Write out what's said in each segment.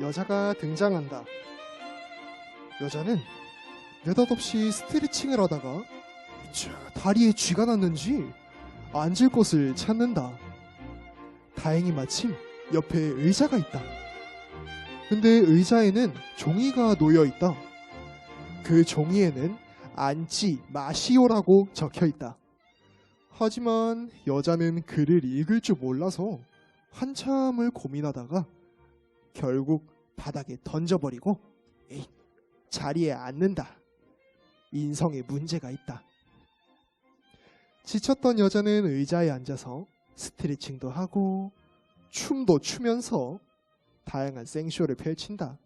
여자가 등장한다. 여자는 느닷없이 스트레칭을 하다가 자, 다리에 쥐가 났는지 앉을 곳을 찾는다. 다행히 마침 옆에 의자가 있다. 근데 의자에는 종이가 놓여 있다. 그 종이에는 앉지 마시오라고 적혀 있다. 하지만 여자는 글을 읽을 줄 몰라서 한참을 고민하다가 결국 바닥에 던져버리고 에이, 자리에 앉는다. 인성에 문제가 있다. 지쳤던 여자는 의자에 앉아서 스트레칭도 하고 춤도 추면서 다양한 생쇼를 펼친다.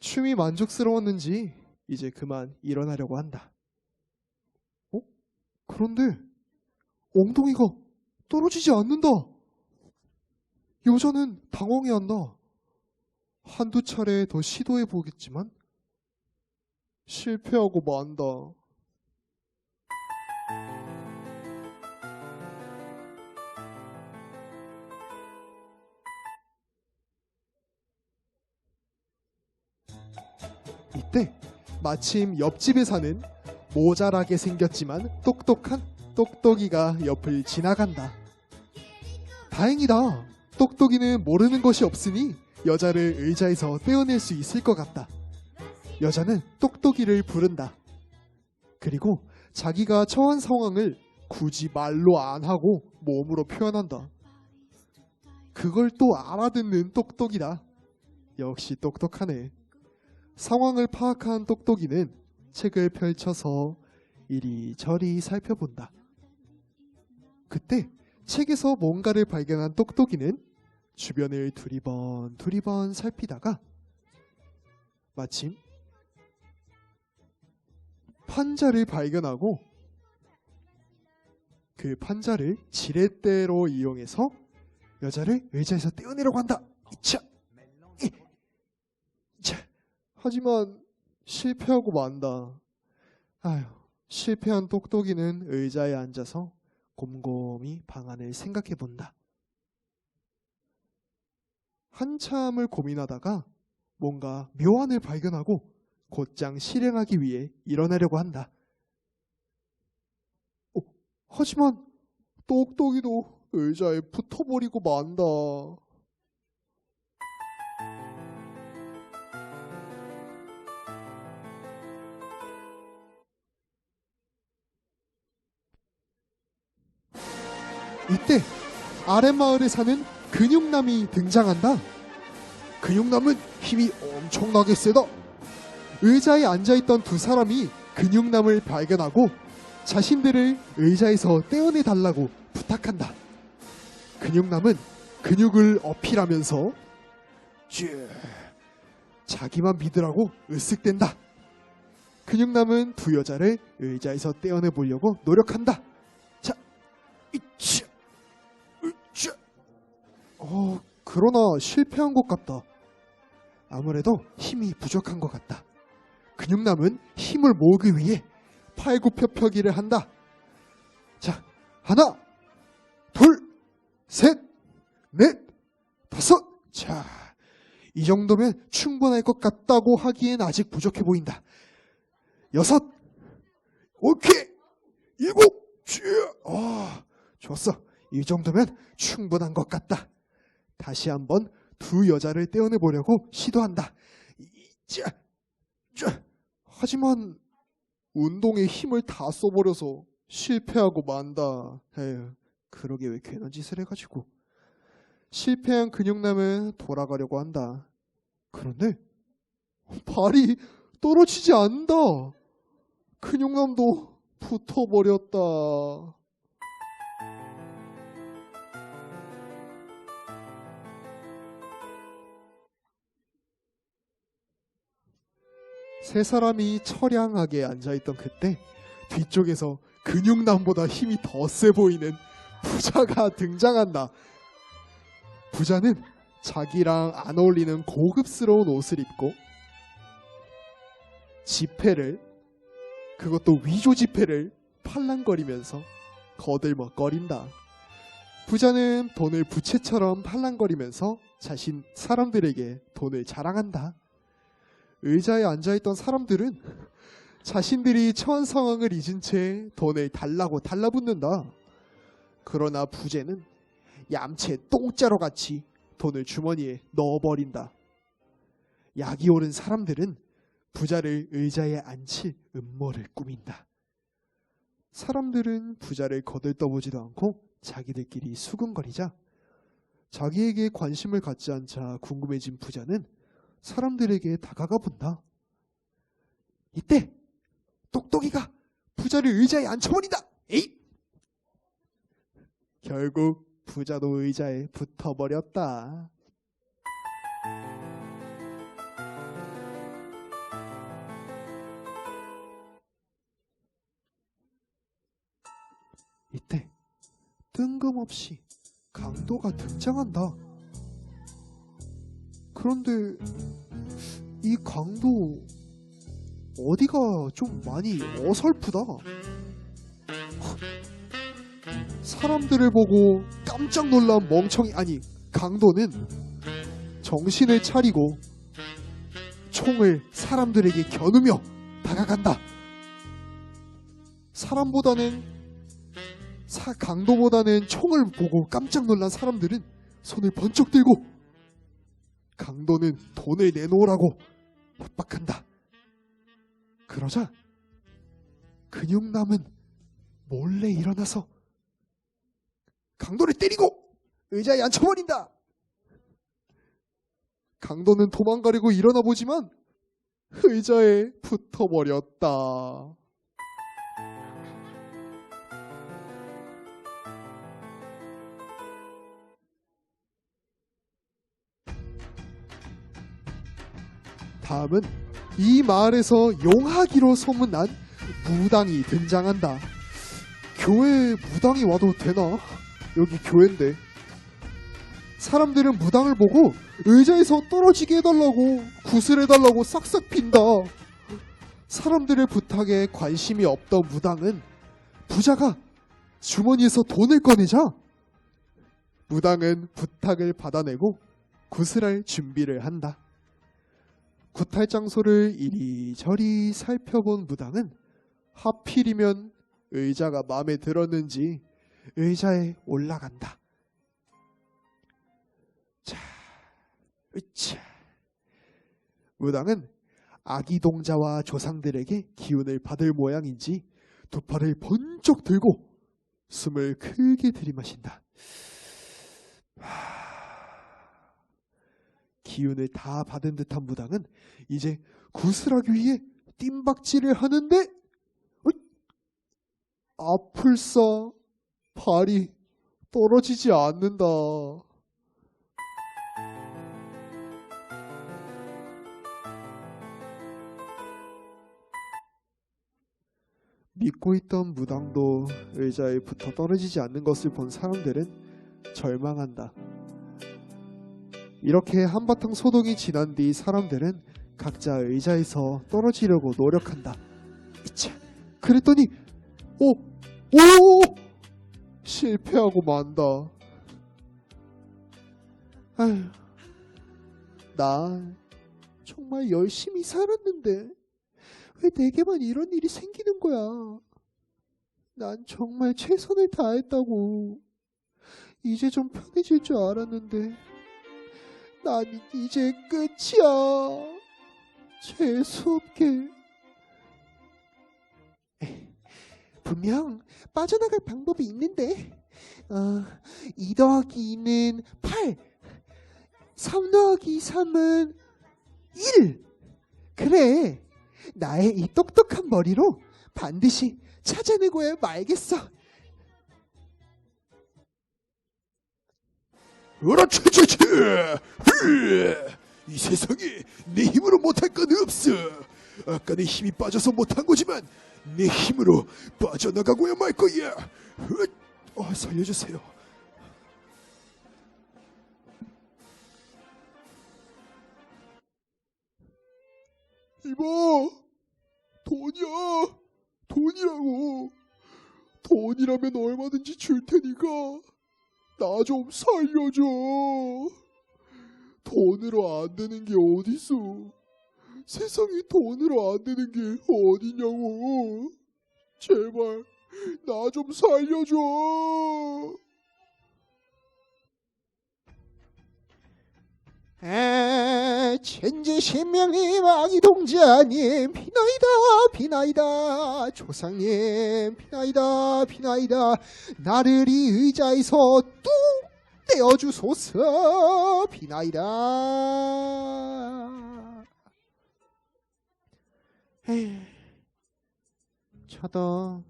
춤이 만족스러웠는지 이제 그만 일어나려고 한다. 어? 그런데 엉덩이가 떨어지지 않는다. 여자는 당황해한다. 한두 차례 더 시도해 보겠지만 실패하고 만다. 이때 마침 옆집에 사는 모자라게 생겼지만 똑똑한 똑똑이가 옆을 지나간다. 다행이다. 똑똑이는 모르는 것이 없으니 여자를 의자에서 떼어낼 수 있을 것 같다. 여자는 똑똑이를 부른다. 그리고 자기가 처한 상황을 굳이 말로 안 하고 몸으로 표현한다. 그걸 또 알아듣는 똑똑이다. 역시 똑똑하네. 상황을 파악한 똑똑이는 책을 펼쳐서 이리저리 살펴본다. 그때 책에서 뭔가를 발견한 똑똑이는 주변을 두리번 두리번 살피다가 마침 판자를 발견하고 그 판자를 지렛대로 이용해서 여자를 의자에서 떼어내려고 한다. 이차, 이, 차. 하지만 실패하고 만다. 아휴, 실패한 똑똑이는 의자에 앉아서 곰곰이 방안을 생각해 본다. 한참을 고민하다가 뭔가 묘안을 발견하고 곧장 실행하기 위해 일어나려고 한다. 어, 하지만 똑똑이도 의자에 붙어버리고 만다. 이때 아랫마을에 사는 근육남이 등장한다. 근육남은 힘이 엄청나게 세다. 의자에 앉아있던 두 사람이 근육남을 발견하고 자신들을 의자에서 떼어내 달라고 부탁한다. 근육남은 근육을 어필하면서 쭉 자기만 믿으라고 으쓱댄다. 근육남은 두 여자를 의자에서 떼어내 보려고 노력한다. 어, 그러나 실패한 것 같다. 아무래도 힘이 부족한 것 같다. 근육남은 힘을 모으기 위해 팔굽혀펴기를 한다. 자, 하나, 둘, 셋, 넷, 다섯. 자, 이 정도면 충분할 것 같다고 하기엔 아직 부족해 보인다. 여섯, 오케이, 일곱, 쥐, 아, 좋았어. 이 정도면 충분한 것 같다. 다시 한번 두 여자를 떼어내 보려고 시도한다. 이, 자, 자. 하지만 운동에 힘을 다 써버려서 실패하고 만다. 에휴, 그러게 왜 괜한 짓을 해가지고. 실패한 근육남은 돌아가려고 한다. 그런데 발이 떨어지지 않는다. 근육남도 붙어버렸다. 세 사람이 처량하게 앉아있던 그때 뒤쪽에서 근육남보다 힘이 더 세 보이는 부자가 등장한다. 부자는 자기랑 안 어울리는 고급스러운 옷을 입고 지폐를 그것도 위조 지폐를 팔랑거리면서 거들먹거린다. 부자는 돈을 부채처럼 팔랑거리면서 자신 사람들에게 돈을 자랑한다. 의자에 앉아있던 사람들은 자신들이 처한 상황을 잊은 채 돈을 달라고 달라붙는다. 그러나 부재는 얌체 똥자루 같이 돈을 주머니에 넣어버린다. 약이 오른 사람들은 부자를 의자에 앉힐 음모를 꾸민다. 사람들은 부자를 거들떠보지도 않고 자기들끼리 수근거리자 자기에게 관심을 갖지 않자 궁금해진 부자는 사람들에게 다가가 본다. 이때 똑똑이가 부자를 의자에 앉혀버린다. 에이! 결국 부자도 의자에 붙어버렸다. 이때 뜬금없이 강도가 등장한다. 그런데 이 강도 어디가 좀 많이 어설프다. 사람들을 보고 깜짝 놀란 멍청이 아니 강도는 정신을 차리고 총을 사람들에게 겨누며 다가간다. 사람보다는 사, 강도보다는 총을 보고 깜짝 놀란 사람들은 손을 번쩍 들고 강도는 돈을 내놓으라고 협박한다. 그러자 근육남은 몰래 일어나서 강도를 때리고 의자에 앉혀버린다. 강도는 도망가려고 일어나 보지만 의자에 붙어버렸다. 다음은 이 마을에서 용하기로 소문난 무당이 등장한다. 교회에 무당이 와도 되나? 여기 교회인데. 사람들은 무당을 보고 의자에서 떨어지게 해달라고 구슬해달라고 싹싹 빈다. 사람들의 부탁에 관심이 없던 무당은 부자가 주머니에서 돈을 꺼내자 무당은 부탁을 받아내고 구슬할 준비를 한다. 구탈 장소를 이리저리 살펴본 무당은 하필이면 의자가 마음에 들었는지 의자에 올라간다. 자, 으차. 무당은 아기 동자와 조상들에게 기운을 받을 모양인지 두 팔을 번쩍 들고 숨을 크게 들이마신다. 하... 기운을 다 받은 듯한 무당은 이제 구슬하기 위해 뜀박질을 하는데 어이! 아플싸 발이 떨어지지 않는다. 믿고 있던 무당도 의자에 붙어 떨어지지 않는 것을 본 사람들은 절망한다. 이렇게 한바탕 소동이 지난 뒤 사람들은 각자 의자에서 떨어지려고 노력한다. 이차. 그랬더니 오! 오! 실패하고 만다. 아휴. 나 정말 열심히 살았는데 왜 내게만 이런 일이 생기는 거야? 난 정말 최선을 다했다고. 이제 좀 편해질 줄 알았는데 난 이제 끝이야. 재수없게. 분명 빠져나갈 방법이 있는데. 어, 2 더하기 2는 8. 3 더하기 3은 1. 그래. 나의 이 똑똑한 머리로 반드시 찾아내고야 말겠어. 최최최 이 세상에 내 힘으로 못할 건 없어 아까 내 힘이 빠져서 못한 거지만 내 힘으로 빠져나가고야 말 거야 헛! 어, 살려주세요 이봐, 돈이야. 돈이라고. 돈이라면 얼마든지 줄 테니까 나 좀 살려줘. 돈으로 안 되는 게 어딨어. 세상에 돈으로 안 되는 게 어디냐고. 제발, 나 좀 살려줘. 천재 신명님 아기 동자님 비나이다 비나이다 조상님 비나이다 비나이다 나를 이 의자에서 뚝 떼어주소서 비나이다 에휴, 저도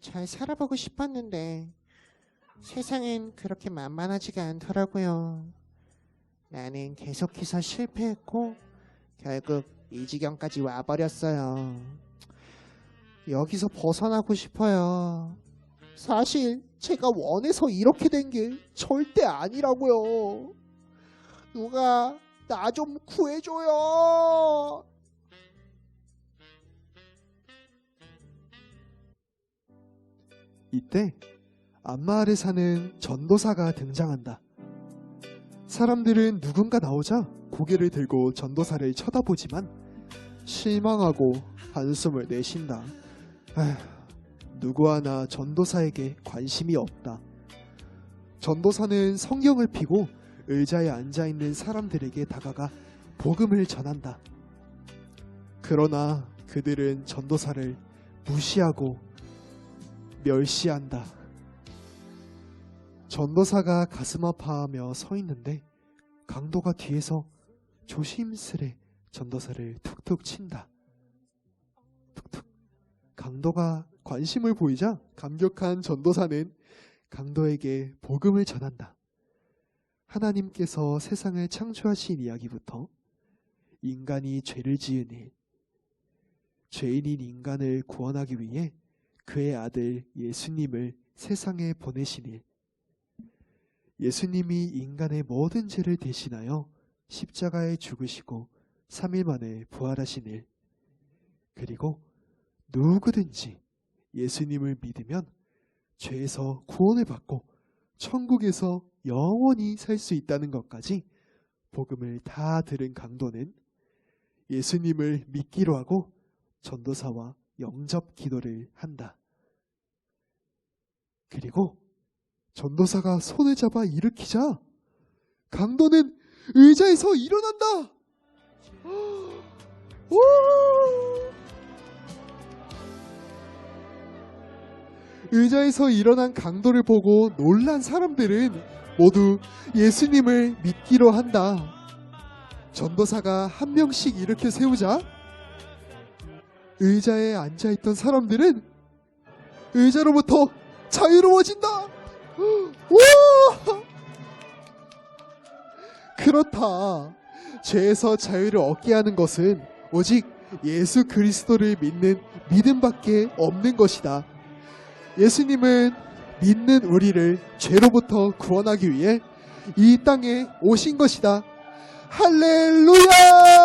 잘 살아보고 싶었는데 세상엔 그렇게 만만하지가 않더라고요. 나는 계속해서 실패했고 결국 이 지경까지 와버렸어요. 여기서 벗어나고 싶어요. 사실 제가 원해서 이렇게 된 게 절대 아니라고요. 누가 나 좀 구해줘요. 이때 안마을에 사는 전도사가 등장한다. 사람들은 누군가 나오자 고개를 들고 전도사를 쳐다보지만 실망하고 한숨을 내쉰다. 에휴, 누구 하나 전도사에게 관심이 없다. 전도사는 성경을 피고 의자에 앉아 있는 사람들에게 다가가 복음을 전한다. 그러나 그들은 전도사를 무시하고 멸시한다. 전도사가 가슴 아파하며 서 있는데 강도가 뒤에서 조심스레 전도사를 툭툭 친다. 툭툭. 강도가 관심을 보이자 감격한 전도사는 강도에게 복음을 전한다. 하나님께서 세상을 창조하신 이야기부터 인간이 죄를 지은 일, 죄인인 인간을 구원하기 위해 그의 아들 예수님을 세상에 보내신 일. 예수님이 인간의 모든 죄를 대신하여 십자가에 죽으시고 3일 만에 부활하신 일. 그리고 누구든지 예수님을 믿으면 죄에서 구원을 받고 천국에서 영원히 살 수 있다는 것까지 복음을 다 들은 강도는 예수님을 믿기로 하고 전도사와 영접 기도를 한다. 그리고 전도사가 손을 잡아 일으키자 강도는 의자에서 일어난다. 오! 의자에서 일어난 강도를 보고 놀란 사람들은 모두 예수님을 믿기로 한다. 전도사가 한 명씩 이렇게 세우자 의자에 앉아있던 사람들은 의자로부터 자유로워진다. 와! 그렇다. 죄에서 자유를 얻게 하는 것은 오직 예수 그리스도를 믿는 믿음밖에 없는 것이다. 예수님은 믿는 우리를 죄로부터 구원하기 위해 이 땅에 오신 것이다. 할렐루야!